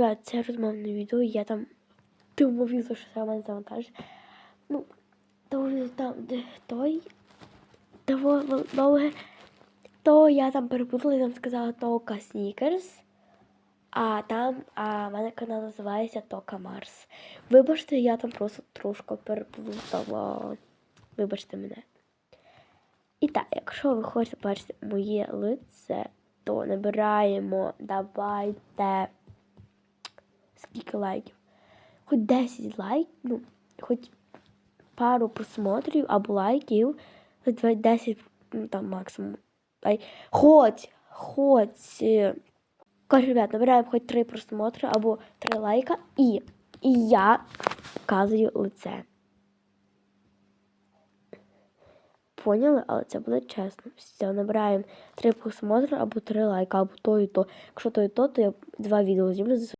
Ребят, це розмовне відео, я там думав, що це в мене завантажить. Ну, то там, де той, того довге, то я там перепутала і там сказала Тока Снікерс. А там, а в мене канал називається Тока Марс. Вибачте, я там просто трошки переплутала. Вибачте мене. І так, якщо ви хочете бачити моє лице, то набираємо, давайте. Скільки лайків? Хоч 10 лайків, ну, хоч пару просмотрів або лайків, хоч 10, ну там максимум. Ай, хоч, хоч. е, Коротше, ребят, набираємо хоч 3 просмотри або 3 лайка, і, і я вказую лице. Поняли? Але це буде чесно. Все, набираємо 3 просмотри або 3 лайка, або то і то. Якщо то і то, то я два відео за